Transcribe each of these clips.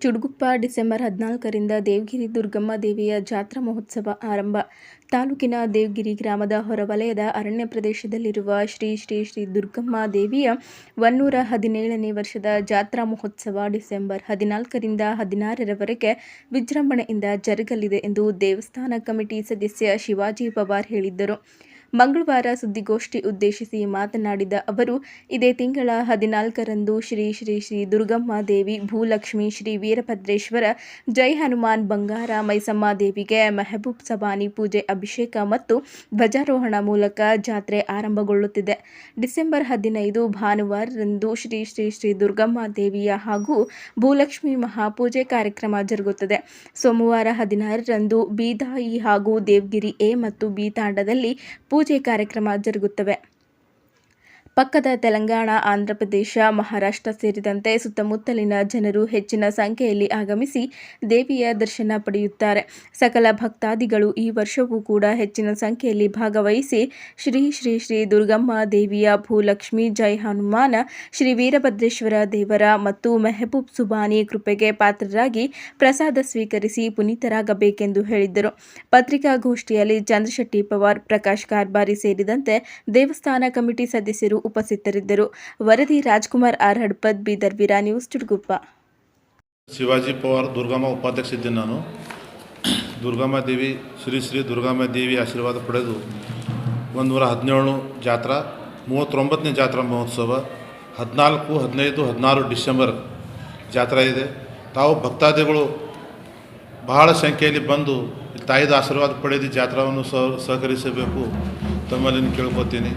Chudugoppa, December ಹದಿನಾಲ್ಕರಿಂದ ದೇವಗಿರಿ ದುರ್ಗಮ್ಮ ದೇವಿಯ ಜಾತ್ರಾ ಮಹೋತ್ಸವ ಆರಂಭ. ತಾಲೂಕಿನ ದೇವಗಿರಿ ಗ್ರಾಮದ ಹೊರವಲಯದ ಅರಣ್ಯ ಪ್ರದೇಶದಲ್ಲಿರುವ ಶ್ರೀ ಶ್ರೀ ಶ್ರೀ ದುರ್ಗಮ್ಮ ದೇವಿಯ ಒನ್ನೂರ ಹದಿನೇಳನೇ ವರ್ಷದ ಜಾತ್ರಾ ಮಹೋತ್ಸವ ಡಿಸೆಂಬರ್ ಹದಿನಾಲ್ಕರಿಂದ ಹದಿನಾರರವರೆಗೆ ವಿಜೃಂಭಣೆಯಿಂದ ಜರುಗಲಿದೆ ಎಂದು ದೇವಸ್ಥಾನ ಕಮಿಟಿ ಸದಸ್ಯ ಶಿವಾಜಿ ಪವಾರ್ ಹೇಳಿದ್ದರು. ಮಂಗಳವಾರ ಸುದ್ದಿಗೋಷ್ಠಿ ಉದ್ದೇಶಿಸಿ ಮಾತನಾಡಿದ ಅವರು, ಇದೇ ತಿಂಗಳ ಹದಿನಾಲ್ಕರಂದು ಶ್ರೀ ಶ್ರೀ ಶ್ರೀ ದುರ್ಗಮ್ಮ ದೇವಿ, ಭೂಲಕ್ಷ್ಮಿ ಶ್ರೀ ವೀರಭದ್ರೇಶ್ವರ, ಜೈ ಹನುಮಾನ್ ಬಂಗಾರ, ಮೈಸಮ್ಮ ದೇವಿಗೆ ಮೆಹಬೂಬ್ ಸಬಾನಿ ಪೂಜೆ, ಅಭಿಷೇಕ ಮತ್ತು ಧ್ವಜಾರೋಹಣ ಮೂಲಕ ಜಾತ್ರೆ ಆರಂಭಗೊಳ್ಳುತ್ತಿದೆ. ಡಿಸೆಂಬರ್ ಹದಿನೈದು ಭಾನುವಾರರಂದು ಶ್ರೀ ಶ್ರೀ ಶ್ರೀ ದುರ್ಗಮ್ಮ ದೇವಿಯ ಹಾಗೂ ಭೂಲಕ್ಷ್ಮಿ ಮಹಾಪೂಜೆ ಕಾರ್ಯಕ್ರಮ ಜರುಗುತ್ತದೆ. ಸೋಮವಾರ ಹದಿನಾರರಂದು ಬೀದಾಯಿ ಹಾಗೂ ದೇವಗಿರಿ ಎ ಮತ್ತು ಬಿ ತಾಂಡದಲ್ಲಿ ಪೂಜೆ ಕಾರ್ಯಕ್ರಮ ಜರುಗುತ್ತವೆ. ಪಕ್ಕದ ತೆಲಂಗಾಣ ಆಂಧ್ರಪ್ರದೇಶ ಮಹಾರಾಷ್ಟ್ರ ಸೇರಿದಂತೆ ಸುತ್ತಮುತ್ತಲಿನ ಜನರು ಹೆಚ್ಚಿನ ಸಂಖ್ಯೆಯಲ್ಲಿ ಆಗಮಿಸಿ ದೇವಿಯ ದರ್ಶನ ಪಡೆಯುತ್ತಾರೆ. ಸಕಲ ಭಕ್ತಾದಿಗಳು ಈ ವರ್ಷವೂ ಕೂಡ ಹೆಚ್ಚಿನ ಸಂಖ್ಯೆಯಲ್ಲಿ ಭಾಗವಹಿಸಿ ಶ್ರೀ ಶ್ರೀ ಶ್ರೀ ದುರ್ಗಮ್ಮ ದೇವಿಯ ಭೂಲಕ್ಷ್ಮಿ, ಜೈ ಹನುಮಾನ, ಶ್ರೀ ವೀರಭದ್ರೇಶ್ವರ ದೇವರ ಮತ್ತು ಮೆಹಬೂಬ್ ಸುಬಾನಿ ಕೃಪೆಗೆ ಪಾತ್ರರಾಗಿ ಪ್ರಸಾದ ಸ್ವೀಕರಿಸಿ ಪುನೀತರಾಗಬೇಕೆಂದು ಹೇಳಿದ್ದರು. ಪತ್ರಿಕಾಗೋಷ್ಠಿಯಲ್ಲಿ ಚಂದ್ರಶೆಟ್ಟಿ ಪವಾರ್, ಪ್ರಕಾಶ್ ಕಾರ್ಬಾರಿ ಸೇರಿದಂತೆ ದೇವಸ್ಥಾನ ಕಮಿಟಿ ಸದಸ್ಯರು ಉಪಸ್ಥಿತರಿದ್ದರು. ವರದಿ ರಾಜ್ಕುಮಾರ್ ಆರ್ ಹಡ್ಪದ್, ಬೀದರ್ ವೀರಾ ನ್ಯೂಸ್ ಚುಡುಗುಪ್ಪ ಶಿವಾಜಿ ಪವಾರ್, ದುರ್ಗಮ್ಮ ಉಪಾಧ್ಯಕ್ಷ ಇದ್ದೀನಿ ನಾನು. ದುರ್ಗಮ್ಮ ದೇವಿ, ಶ್ರೀ ಶ್ರೀ ದುರ್ಗಮ್ಮ ದೇವಿ ಆಶೀರ್ವಾದ ಪಡೆದು ಒಂದು ನೂರ ಹದಿನೇಳು ಜಾತ್ರಾ, ಮೂವತ್ತೊಂಬತ್ತನೇ ಜಾತ್ರಾ ಮಹೋತ್ಸವ, ಹದಿನಾಲ್ಕು, ಹದಿನೈದು, ಹದಿನಾರು ಡಿಸೆಂಬರ್ ಜಾತ್ರಾ ಇದೆ. ತಾವು ಭಕ್ತಾದಿಗಳು ಬಹಳ ಸಂಖ್ಯೆಯಲ್ಲಿ ಬಂದು ತಾಯಿದ ಆಶೀರ್ವಾದ ಪಡೆದು ಜಾತ್ರಾವನ್ನು ಸಹ ಸಹಕರಿಸಬೇಕು. ತಮ್ಮಲ್ಲಿ ಕೇಳ್ಕೊತೀನಿ.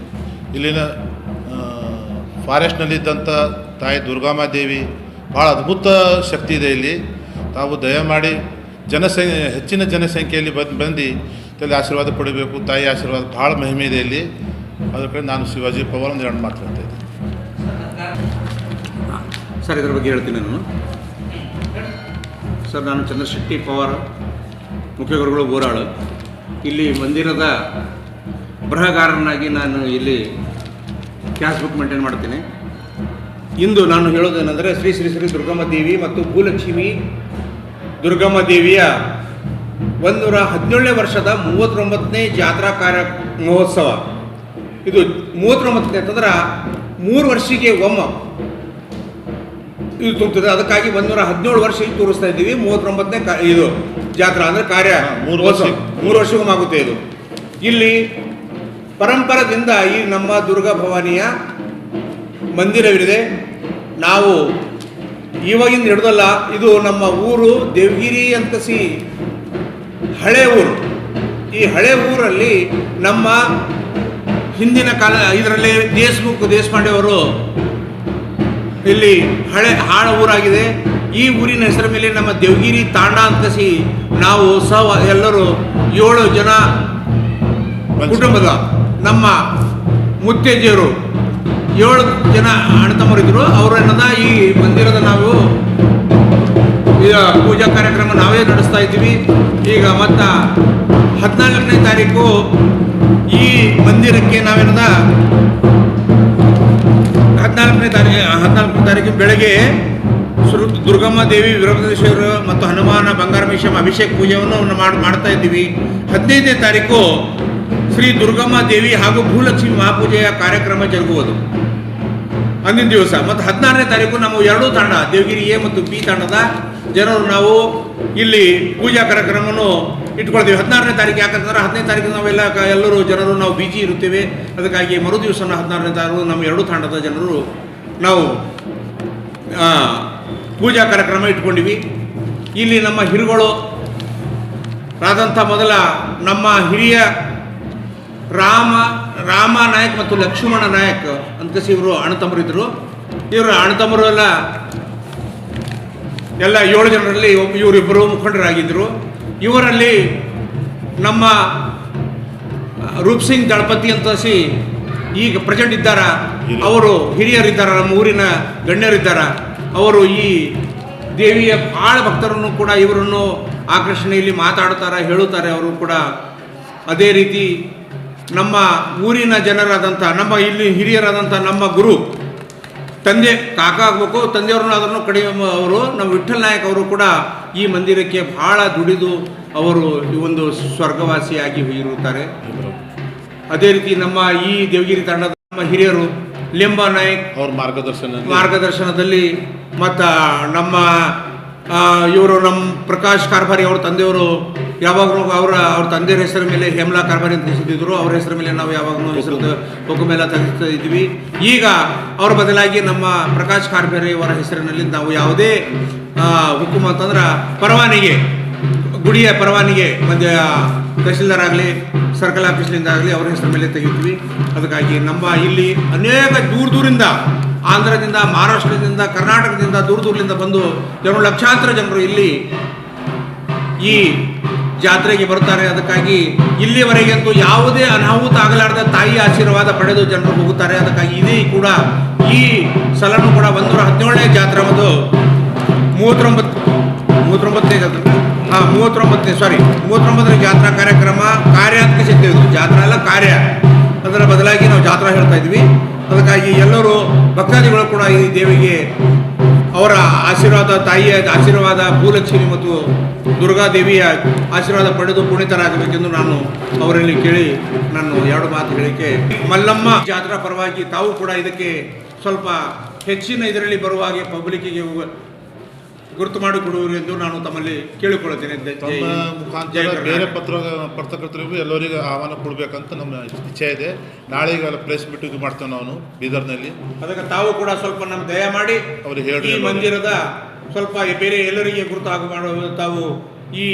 ಇಲ್ಲಿನ ಫಾರೆಸ್ಟ್ನಲ್ಲಿದ್ದಂಥ ತಾಯಿ ದುರ್ಗಾಮಾ ದೇವಿ ಭಾಳ ಅದ್ಭುತ ಶಕ್ತಿ ಇದೆ ಇಲ್ಲಿ. ತಾವು ದಯಮಾಡಿ ಜನಸಂಖ್ಯೆ ಹೆಚ್ಚಿನ ಜನಸಂಖ್ಯೆಯಲ್ಲಿ ಬಂದು ಬಂದು ತಲೆ ಆಶೀರ್ವಾದ ಪಡಿಬೇಕು, ತಾಯಿ ಆಶೀರ್ವಾದ ಭಾಳ ಮಹಿಮೆ ಇದೆ ಇಲ್ಲಿ. ಅದ್ರ ಕಡೆ ನಾನು ಶಿವಾಜಿ ಪವರ್ ಒಂದು ಎರಡು ಮಾತಾಡ್ತಾ ಸರ್, ಇದ್ರ ಬಗ್ಗೆ ಹೇಳ್ತೀನಿ ನಾನು. ಸರ್, ನಾನು ಚಂದ್ರಶೆಟ್ಟಿ ಪವಾರ್ ಮುಖ್ಯ ಗುರುಗಳು ಬೋರಾಳು ಇಲ್ಲಿ ಮಂದಿರದ ಬರಹಗಾರನಾಗಿ ನಾನು ಇಲ್ಲಿ ಕ್ಯಾಶ್ ಬುಕ್ ಮೇಂಟೈನ್ ಮಾಡ್ತೀನಿ. ಇಂದು ನಾನು ಹೇಳೋದೇನೆಂದರೆ ಶ್ರೀ ಶ್ರೀ ಶ್ರೀ ದುರ್ಗಮ್ಮ ದೇವಿ ಮತ್ತು ಭೂಲಕ್ಷ್ಮಿ ದುರ್ಗಮ್ಮ ದೇವಿಯ ಒಂದೂರ ಹದಿನೇಳನೇ ವರ್ಷದ ಮೂವತ್ತೊಂಬತ್ತನೇ ಜಾತ್ರಾ ಕಾರ್ಯ ಮಹೋತ್ಸವ. ಇದು ಮೂವತ್ತೊಂಬತ್ತನೇ ಅಂತಂದ್ರೆ ಮೂರು ವರ್ಷಕ್ಕೆ ಒಮ್ಮ. ಇದು ತುಂಬುತ್ತದೆ ಅದಕ್ಕಾಗಿ ಒಂದೂರ ಹದಿನೇಳು ವರ್ಷ ಇಲ್ಲಿ ತೋರಿಸ್ತಾ ಇದ್ದೀವಿ. ಮೂವತ್ತೊಂಬತ್ತನೇ ಇದು ಜಾತ್ರಾ ಅಂದರೆ ಕಾರ್ಯ ಮೂರು. ವರ್ಷ. ಮೂರು ವರ್ಷಕ್ಕೊಮ್ಮಾಗುತ್ತೆ ಇದು. ಇಲ್ಲಿ ಪರಂಪರದಿಂದ ಈ ನಮ್ಮ ದುರ್ಗಾ ಭವಾನಿಯ ಮಂದಿರವಿದೆ. ನಾವು ಇವಾಗಿಂದ ಹಿಡ್ದಲ್ಲ, ಇದು ನಮ್ಮ ಊರು ದೇವಗಿರಿ ಅಂತಸಿ ಹಳೆ ಊರು. ಈ ಹಳೆ ಊರಲ್ಲಿ ನಮ್ಮ ಹಿಂದಿನ ಕಾಲ, ಇದರಲ್ಲಿ ದೇಶಮುಖ ದೇಶಪಾಂಡೆ ಅವರು ಇಲ್ಲಿ ಹಳೆ, ಹಾಳ ಊರಾಗಿದೆ. ಈ ಊರಿನ ಹೆಸರ ಮೇಲೆ ನಮ್ಮ ದೇವಗಿರಿ ತಾಂಡ ಅಂತಸಿ ನಾವು ಸಹ ಎಲ್ಲರೂ ಏಳು ಜನ ಕುಟುಂಬದ ನಮ್ಮ ಮುತ್ತೇಜಿಯರು ಏಳು ಜನ ಅಣ್ಣತಮ್ಮರಿದ್ದರು ಅವರು ಏನದ, ಈ ಮಂದಿರದ ನಾವು ಪೂಜಾ ಕಾರ್ಯಕ್ರಮ ನಾವೇ ನಡೆಸ್ತಾ ಇದ್ದೀವಿ. ಈಗ ಮತ್ತು ಹದಿನಾಲ್ಕನೇ ತಾರೀಕು ಈ ಮಂದಿರಕ್ಕೆ ನಾವೇನದ, ಹದಿನಾಲ್ಕನೇ ತಾರೀಕು ಹದಿನಾಲ್ಕನೇ ತಾರೀಕು ಬೆಳಗ್ಗೆ ದುರ್ಗಮ್ಮ ದೇವಿ ವೀರಭದ್ರೇಶ್ವರ ಮತ್ತು ಹನುಮಾನ ಬಂಗಾರ ಮಿಷಮ್ ಅಭಿಷೇಕ ಪೂಜೆಯನ್ನು ಮಾಡ್, ಮಾಡ್ತಾ ಇದ್ದೀವಿ. ಹದಿನೈದನೇ ತಾರೀಕು ಶ್ರೀ ದುರ್ಗಮ್ಮ ದೇವಿ ಹಾಗೂ ಭೂಲಕ್ಷ್ಮಿ ಮಹಾಪೂಜೆಯ ಕಾರ್ಯಕ್ರಮ ಜರುಗುವುದು. ಅಂದಿನ ದಿವಸ, ಮತ್ತು ಹದಿನಾರನೇ ತಾರೀಕು ನಾವು ಎರಡೂ ತಾಂಡ, ದೇವಗಿರಿ ಎ ಮತ್ತು ಬಿ ತಾಂಡದ ಜನರು ನಾವು ಇಲ್ಲಿ ಪೂಜಾ ಕಾರ್ಯಕ್ರಮವನ್ನು ಇಟ್ಕೊಳ್ತೀವಿ. ಹದಿನಾರನೇ ತಾರೀಕು ಯಾಕಂತಂದ್ರೆ ಹದಿನೈದು ತಾರೀಕು ನಾವೆಲ್ಲ ಎಲ್ಲರೂ ಜನರು ನಾವು ಬಿಜಿ ಇರುತ್ತೇವೆ. ಅದಕ್ಕಾಗಿ ಮರು ಹದಿನಾರನೇ ತಾರೀಕು ನಮ್ಮ ಎರಡೂ ತಾಂಡದ ಜನರು ನಾವು ಪೂಜಾ ಕಾರ್ಯಕ್ರಮ ಇಟ್ಕೊಂಡಿವಿ. ಇಲ್ಲಿ ನಮ್ಮ ಹಿರುಗಳು, ಆದಂಥ ಮೊದಲ ನಮ್ಮ ಹಿರಿಯ ರಾಮ ರಾಮ ನಾಯಕ್ ಮತ್ತು ಲಕ್ಷ್ಮಣ ನಾಯಕ್ ಅಂತಸಿ ಇವರು ಅಣ್ಣತಮ್ಮರಿದ್ದರು ಇವರು ಅಣ್ಣತಮ್ಮರು ಎಲ್ಲ ಎಲ್ಲ ಏಳು ಜನರಲ್ಲಿ ಇವರಿಬ್ಬರು ಮುಖಂಡರಾಗಿದ್ದರು ಇವರಲ್ಲಿ ನಮ್ಮ ರೂಪ್ ಸಿಂಗ್ ದಳಪತಿ ಅಂತಸಿ ಈಗ ಪ್ರೆಸೆಂಟ್ ಇದ್ದಾರ. ಅವರು ಹಿರಿಯರಿದ್ದಾರ ನಮ್ಮ ಊರಿನ ಗಣ್ಯರಿದ್ದಾರ. ಅವರು ಈ ದೇವಿಯ ಭಾಳ ಭಕ್ತರನ್ನು ಕೂಡ ಇವರನ್ನು ಆಕರ್ಷಣೆಯಲ್ಲಿ ಮಾತಾಡ್ತಾರೆ ಹೇಳುತ್ತಾರೆ. ಅವರು ಕೂಡ ಅದೇ ರೀತಿ ನಮ್ಮ ಊರಿನ ಜನರಾದಂಥ ನಮ್ಮ ಇಲ್ಲಿ ಹಿರಿಯರಾದಂಥ ನಮ್ಮ ಗುರು ತಂದೆ ಕಾಕ ಆಗಬೇಕು ತಂದೆಯವ್ರನ್ನ ಅದನ್ನು ಕಡಿಮೆ ಅವರು ನಮ್ಮ ವಿಠಲ್ ನಾಯಕ್ ಅವರು ಕೂಡ ಈ ಮಂದಿರಕ್ಕೆ ಬಹಳ ದುಡಿದು ಅವರು ಈ ಒಂದು ಸ್ವರ್ಗವಾಸಿಯಾಗಿ ಇರುತ್ತಾರೆ. ಅದೇ ರೀತಿ ನಮ್ಮ ಈ ದೇವಗಿರಿ ತಂಡದ ನಮ್ಮ ಹಿರಿಯರು ಲಿಂಬ ನಾಯಕ್ ಅವ್ರ ಮಾರ್ಗದರ್ಶನ ಮಾರ್ಗದರ್ಶನದಲ್ಲಿ ಮತ್ತು ನಮ್ಮ ಇವರು ನಮ್ಮ ಪ್ರಕಾಶ್ ಕಾರ್ಭಾರಿ ಅವ್ರ ತಂದೆಯವರು ಯಾವಾಗಲೂ ಅವರ, ಅವ್ರ ತಂದೆಯ ಹೆಸರ ಮೇಲೆ ಹೇಮಲಾ ಕಾರ್ಬಾರಿ ಅಂತ ಹೆಸರಿದ್ರು. ಅವ್ರ ಹೆಸರ ಮೇಲೆ ನಾವು ಯಾವಾಗಲೂ ಹೆಸರು ಹುಕುಂ ಎಲ್ಲ ತೆಗಿಸ್ತಾ ಇದ್ವಿ. ಈಗ ಅವ್ರ ಬದಲಾಗಿ ನಮ್ಮ ಪ್ರಕಾಶ್ ಕಾರ್ಬೇರಿ ಅವರ ಹೆಸರಿನಲ್ಲಿ ನಾವು ಯಾವುದೇ ಹುಕುಮ್ ಹುಕುಂ ಅಂತಂದ್ರೆ ಪರವಾನಿಗೆ, ಗುಡಿಯ ಪರವಾನಿಗೆ ಮಧ್ಯ ತಹಸೀಲ್ದಾರ್ ಆಗಲಿ ಸರ್ಕಲ್ ಆಫೀಸ್ನಿಂದ ಆಗಲಿ ಅವ್ರ ಹೆಸರ ಮೇಲೆ ತೆಗಿತೀವಿ ಅದಕ್ಕಾಗಿ ನಮ್ಮ ಇಲ್ಲಿ ಅನೇಕ ದೂರ ದೂರಿಂದ ಆಂಧ್ರದಿಂದ, ಮಹಾರಾಷ್ಟ್ರದಿಂದ, ಕರ್ನಾಟಕದಿಂದ ದೂರ ದೂರದಿಂದ ಬಂದು ಎರಡು ಲಕ್ಷಾಂತರ ಜನರು ಇಲ್ಲಿ ಈ ಜಾತ್ರೆಗೆ ಬರ್ತಾರೆ ಅದಕ್ಕಾಗಿ ಇಲ್ಲಿವರೆಗಂತೂ ಯಾವುದೇ ಅನಾಹುತ ಆಗಲಾರದ ತಾಯಿ ಆಶೀರ್ವಾದ ಪಡೆದು ಜನರು ಹೋಗುತ್ತಾರೆ. ಅದಕ್ಕಾಗಿ ಇದೇ ಕೂಡ ಈ ಸಲನು ಕೂಡ ಒಂದೂರ ಹದಿನೇಳನೇ ಜಾತ್ರೆ ಒಂದು ಮೂವತ್ತೊಂಬತ್ತು ಮೂವತ್ತೊಂಬತ್ತನೇ ಜಾತ್ರೆ. ಹಾಂ, ಮೂವತ್ತೊಂಬತ್ತನೇ ಸಾರಿ ಮೂವತ್ತೊಂಬತ್ತನೇ ಜಾತ್ರಾ ಕಾರ್ಯಕ್ರಮ ಕಾರ್ಯ ಅಂತ ಸಿಗ್ತೇವೆ ಜಾತ್ರಾ ಅಲ್ಲ, ಕಾರ್ಯ. ಅದರ ಬದಲಾಗಿ ನಾವು ಜಾತ್ರಾ ಹೇಳ್ತಾ ಇದ್ವಿ. ಅದಕ್ಕಾಗಿ ಎಲ್ಲರೂ ಭಕ್ತಾದಿಗಳು ಕೂಡ ಈ ದೇವಿಗೆ ಅವರ ಆಶೀರ್ವಾದ, ತಾಯಿಯ ಆಶೀರ್ವಾದ, ಭೂಲಕ್ಷ್ಮಿ ಮತ್ತು ದುರ್ಗಾದೇವಿಯ ಆಶೀರ್ವಾದ ಪಡೆದು ಪುಣಿತರಾಗಬೇಕೆಂದು ನಾನು ಅವರಲ್ಲಿ ಕೇಳಿ ನಾನು ಎರಡು ಮಾತು ಹೇಳಿಕೆ ಮಲ್ಲಮ್ಮ ಜಾತ್ರಾ ಪರವಾಗಿ ತಾವು ಕೂಡ ಇದಕ್ಕೆ ಸ್ವಲ್ಪ ಹೆಚ್ಚಿನ ಇದರಲ್ಲಿ ಬರುವ ಹಾಗೆ ಪಬ್ಲಿಕ್ಕಿಗೆ ಗುರುತು ಮಾಡಿಕೊಡುವರು ಎಂದು ನಾನು ತಮ್ಮಲ್ಲಿ ಕೇಳಿಕೊಳ್ಳುತ್ತೇನೆ ಮುಖಾಂತರ. ಬೇರೆ ಪತ್ರ ಪತ್ರಕರ್ತರಿಗೂ ಎಲ್ಲರಿಗೂ ಆಹ್ವಾನ ಕೊಡಬೇಕಂತ ನಮ್ಮ ಇಚ್ಛೆ ಇದೆ ನಾಳೆಗೆ ಪ್ಲೇಸ್ ಬಿಟ್ಟು ಇದು ಮಾಡ್ತೇವೆ ನಾವು ಬೀದರ್ನಲ್ಲಿ ಅದಕ್ಕೆ ತಾವು ಕೂಡ ಸ್ವಲ್ಪ ನಮ್ಮ ದಯ ಮಾಡಿ ಅವ್ರಿಗೆ ಹೇಳಿ. ಮಂದಿರದ ಸ್ವಲ್ಪ ಬೇರೆ ಎಲ್ಲರಿಗೆ ಗುರುತು ಆಗ ಮಾಡುವ ತಾವು ಈ